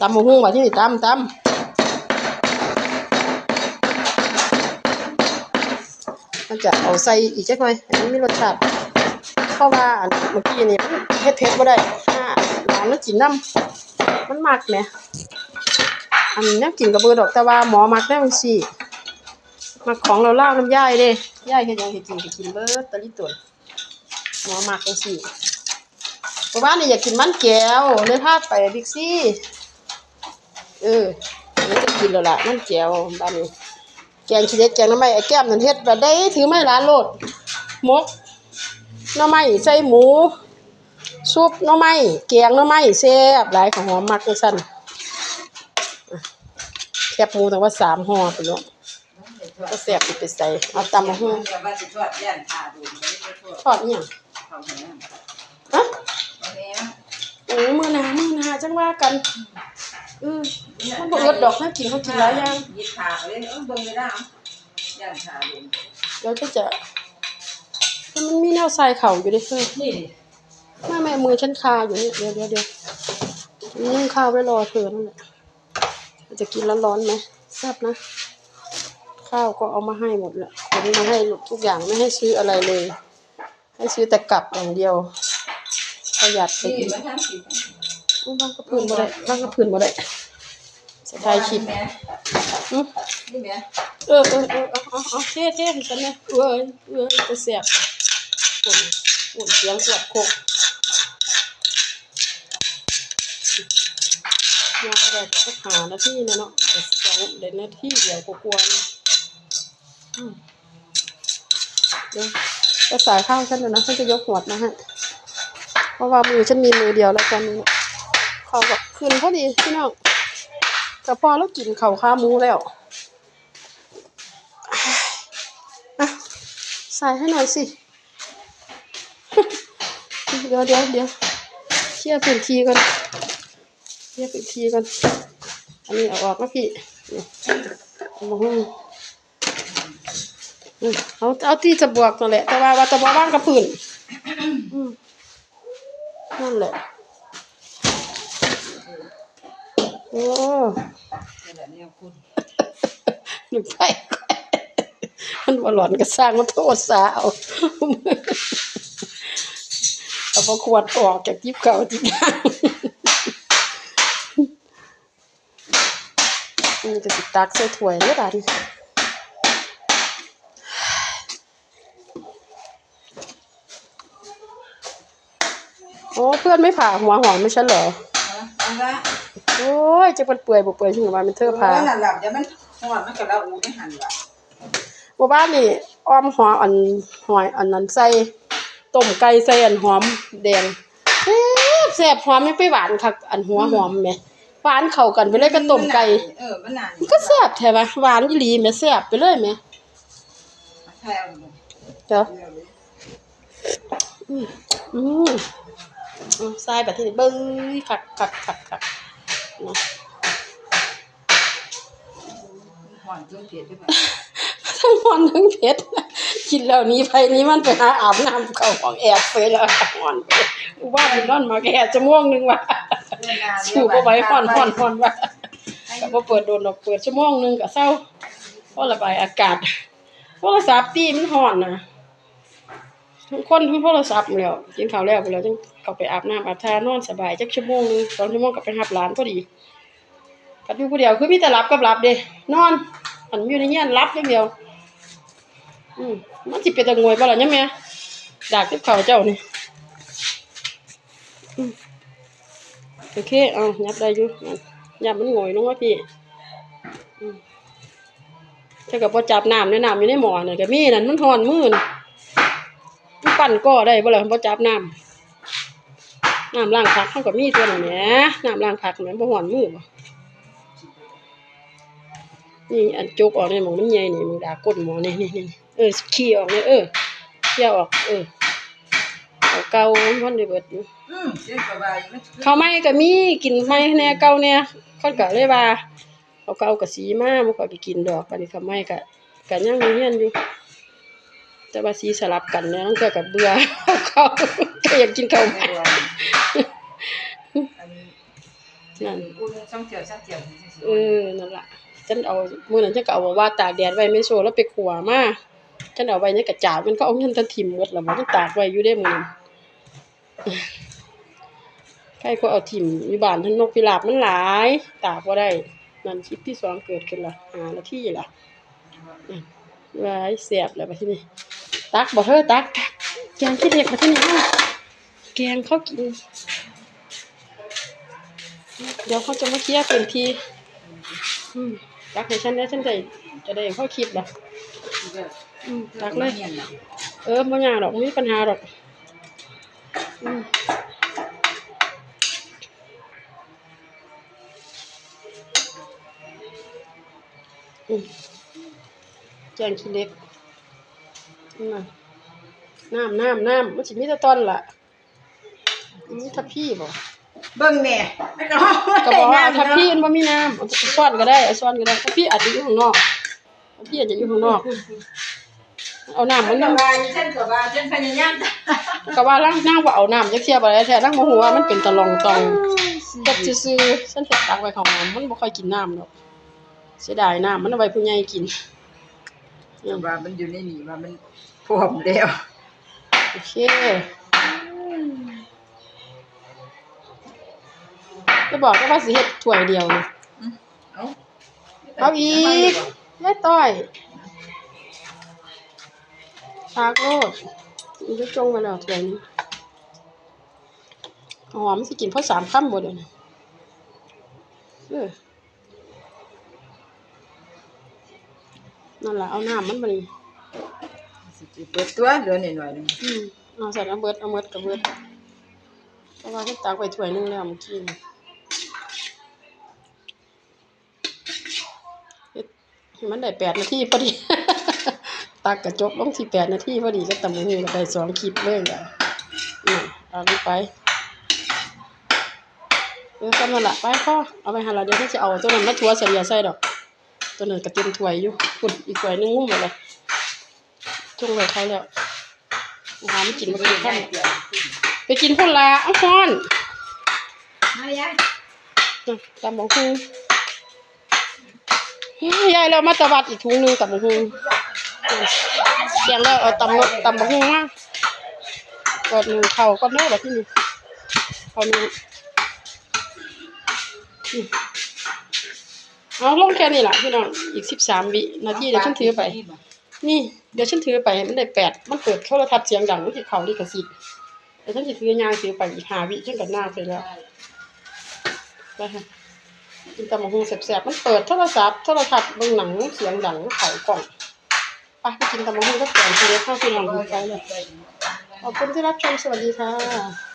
ตำมะฮุ่งว่าที่นี่ตำตำมันจะเอาใส่อีกจักหน่อย อันนี้มีรสชาติเพราะว่าอันเมื่อกี้นี่เผ็ดเผ็ดบ่ได้ถ้าหลานมันกินน้ำมันมักแหมอันนี้กินกับเบอร์ดอกแต่ว่าหมอมักได้จังซี่มักของเราเล่าน้ำย่ายเด้ย่ายเฮ็ดยังให้กินกินเบิดตะลิตวนหมอมักจังซี่เพราะว่านี่อยากกินมันแก้วเลยพาไปบิ๊กซี เออนี่จะกินแล้วล่ะมันแก้วบ้านนี้แกงขี้เล็กแกงหน้ำไม้ไอ้แก้มนั่นเฮ็ดบ่ได้ถือไม้ร้านโลดหมกหน้ำไม้ใส่หมูซุปหน้ำไม้แกงหน้ำไม้แซ่บหลายของหอมมักจังซั่นอะแคบหมูแต่ว่าสามห่อไปเนาะก็แซ่บสิไปใส่เอาตำมาหุ้งแต่ว่าสิทอดย่านขาดูไม่ได้ทอดทอดอีหยังเขาแห้งฮะเขาแห้งโอ้มื้อหน้ามื้อหน้าจังว่ากันเออ มันบ่เอิดดอกนะกินเขากินหลายอย่างยิดขาเลยเออเบิ่งไม่ได้ย่านขาดูเราก็จะมันมีแนวใส่เข่าอยู่ดิเฮ้ยนี่ไม่ไม่มือฉันคาอยู่นี่เดี๋ยวเดี๋ยวเดี๋ยวนึ่งข้าวไว้รอเธอนั่นแหละจะกินร้อนๆไหมแซ่บนะข้าวก็เอามาให้หมดแหละคนมาให้ทุกอย่างไม่ให้ซื้ออะไรเลย ให้ซื้อแต่กลับอย่างเดียวประหยัดไปอีกมาทำสิอุ๊ยบ้างก็พื้นบ่ได้บ้างก็พื้นบ่ได้ จะถ่ายคลิปแม่อือนี่แม่เออเออเออเอาเอาเอาเท่เท่ให้ฉันเนี่ยเอ้ยเอ้ยจะแสบปุ่นปุ่นเสียงขวดโคกยังไม่ได้ก็หานาทีนะเนาะแต่สองเดือนนาทีเดียวก็กลัวๆนะอืมเดี๋ยวจะสายข้าวฉันเดี๋ยวนะฉันจะยกหัวดมาให้เพราะว่ามือฉันมีมือเดียวแล้วตอนนี้เนี่ยเขาแบบคืนพอดีพี่น้อง แต่พอแล้วกินเข่าวขาหมูแล้วอะใส่ให้หน่อยสิ เดี๋ยวเดี๋ยวเดี๋ยวเคลียร์พื้นทีก่อนเคลียร์พื้นทีก่อน อันนี้เอาออกนะพี่เอามอืมเอาเอาที่จะบวกนั่นแหละ แต่ว่าว่าจะบวว่างกับพื้นนั่นแหละ โอ้นี่แหละเนี่ยคุณหนึ่งไปมันบ่หลอนก็สร้างมันโทษสาวเอาพอขวดออกจากยิบเก่าที่ย่างนี่จะติดตักใส่ถ้วยเลยด่านโอ้เพื่อนไม่ผ่าหัวหอมไม่ใช่เหรอเอาละ โอ้ยจะเป็นเปื่อยบ่เปื่อยถึงว่ามันเธอผ่าเออนั่นแหละเดี๋ยวมันหอดมันก็ละอูไม่หันละบ่บ้านนี่อ้อมหัวอันหอยอันนั้นใส่ต้มไก่ใส่อันหอมแดงแซ่บแซ่บหอมไม่ไปหวานคักอันหัวหอมแหมหวานเข้ากันไปเลยกับต้มไก่เออมันนานมันก็แซ่บแท้วะหวานอีหลีแหมแซ่บไปเลยแหมแท้เลยเดี๋ยวอืมอืมอืมใส่แบบที่นี่เบิ้งคักคักคักคัก นะหอนจนเกลียดไปแบบทั้งหอนทั้งเผ็ดกินแล้วหนี้ไปหนี้มันไปหาอาบน้ำเข้าของแอบไปแล้วหอนไปว่ามันนอนมาแค่ชั่วโมงหนึงว่ะสู้บ่ไหวฮ้อนฮ้อนฮ้อนว่าก็บ่เปิดโดนดอกเปิดชั่วโมงหนึงก็เซาพอระบายอากาศโทรศัพท์ตีมันฮ้อนนะทุกคนทั้งโทรศัพท์แล้วกินข้าวแล้วไปแล้วจึง เขาไปอาบน้ำอาบท่านอนสบายจักชั่วโมงนึงสองชั่วโมงก็ไปรับหลานพอดีก็อยู่ผู้เดียวคือมีแต่หลับกับหลับเด้นอนอันอยู่ในเงี้ยหลับอย่างเดียว อืมมันสิเป็นตะงวยบ่ล่ะเนี่ยแม่ดากติบข้าเจ้านี่โอเคเอายับได้อยู่ยับมันงอยลงว่าพี่ถ้ากับพอจับน้ำในน้ำอยู่ในหม้อนี่นก็มีนั่นมันหอนมือนะมันปั่นก่อได้บ่ล่ะพอจับน้ำ น้ำล้างผักเขาก็มีตัวนั่นแหละน้ำล้างผักแหม่บ่หอนมือบ่นี่อันจกออกนี่หมองมันใหญ่นี่มึงด่าก้นหมอนี่นี่นี่เออขี้ออกนี่เออเขี้ยวออก เออเอาเกามันได้เบิดอยู่อืมเสียงสบายมันข้าวไหม้ก็มีกินไหม้แหน่เก่าแหน่คนก็เลยว่าเอาเก่าก็สีมาบ่ค่อยไปกินดอกบัดนี้ข้าวไหม้ก็ก็ยังมีเฮียนอยู่ แต่ว่าสีสลับกันเนี่ยนั่นก็ก็เบื่อเอาเก่าก็อยากกินข้าวไหม้ นนั่นอุ่นช่องเจียวช่องเจียวนี่สิเออนั่นล่ะฉันเอามื้อนั้นฉันก็เอาว่าตากแดดไว้ไม่โซแล้วไปขัวมาฉันเอาไว้ในกระจาดมันก็เอาเงินทันทิ่มหมดแล้วมันตากไว้อยู่ได้มื้อนั้นใครก็เอาทิ่มอยู่บ้านทั้งนกพิราบมันหลาย ตากบ่ได้นั่นคลิปที่สองเกิดขึ้นละหานาทีละอืมหลายแซ่บแล้วบัดทีนี้ตักบ่เธอตักตักแกงขี้เด็กบัดทีนี้เอาแกงเขากิน เดี๋ยวเขาจะมาเคลียร์พื้นที่รักให้ฉันได้ฉันจะจะได้เขาคลิปล่ะอืมตักเลยเนี่ยนะเออบ่ยากดอกบ่มีปัญหาดอกแกงขี้เล็กน้ำน้ำน้ำมันสิมีแต่ตอนละอืมทับพี่บ่ เบิ่งแน่ก็ก็บอกว่าทับพี่มันบ่มีน้ำเอาซ้อนก็ได้เอาซ้อนก็ได้ทับพี่อาจจะอยู่ข้างนอกทับพี่อาจจะอยู่ข้างนอก เอาน้ำมันก็นำว่าฉันก็ว่าฉันพยายามก็ว่าล่างนางบ่เอาน้ำจักเที่ยบ่ได้แท้นางบ่ฮู้ว่ามันเป็นตะลองตองเฮ็ดซื่อๆฉันเฮ็ดตักไว้ข้างน้ำมันบ่ค่อยกินน้ำดอกเสียดายน้ำมันเอาไว้ผู้ใหญ่กินว่ามันอยู่ในนี่ว่ามันพร้อมแล้ว โอเค จะบอกก็ว่าสิเฮ็ดถ้วยเดียวนี่เอาเอาอีกยายต้อยตากโลดมันจะจงมาแล้วถ้วยนี้หอมสิกินเพราะสามค่ำบ่เดี๋ยวนี้เออนั่นล่ะเอาน้ำมันมานี่สิเปิดตัวเหลือหน่อยๆนึงอืมเอาใส่น้ำเบิดเอาเบิดกับเบิดเพราะว่าที่ตักไปถ้วยหนึงแล้วเมื่อกี้นี่เฮ็ดให้ มันได้แปดนาทีพอดี ตักกระจกลงที่แปดนาทีพอดีก็ตำมือก็ได้สองคลิปเลยอะนี่เอาลงไปเออก็นั่นละไปพ่อเอาไปหาเราเดี๋ยวที่จะเอาตัวนั้นมาทัวเสียใส่ดอก ตัวนั้นก็เต็มถ้วยอยู่พุ่นอีกถ้วยหนึงงุ้มหมดเลยจงไว้เขาแล้วหาไม่กินมากินข้าวไปกินพุ่นละเอาพอนมายายน่ะตำบักฮูเฮ้ ยายเรามาตะวัดอีกถุงนึงตำบักฮูเสียงแล้วเอาตำตำบักฮูมาก่อนหนึ่งเข่าก่อนเด้อแบบที่นี่เขาหนึ่งนี่เอาลงแค่นี้แหละพี่น้องอีกสิบสามวินาทีเดี๋ยวฉันถือไป นี่ เดี๋ยวฉันถือไปมันได้แปดมันเปิดโทรทัศน์เสียงดังมันสิเขาลิขสิทธิ์เดี๋ยวฉันสิถือยางถือไปอีกหาวิฉันก็หน้าไปแล้วไปค่ะ กินตำบักหุ่งแสบๆมันเปิดโทรศัพท์โทรทัศน์เบิ่งหนังเสียงดังเขากล่องไปไปกินตำบักหุ่งก็แกงทีเดียวข้าวพี่น้องกินไปเลยขอบคุณที่รับชมสวัสดีค่ะ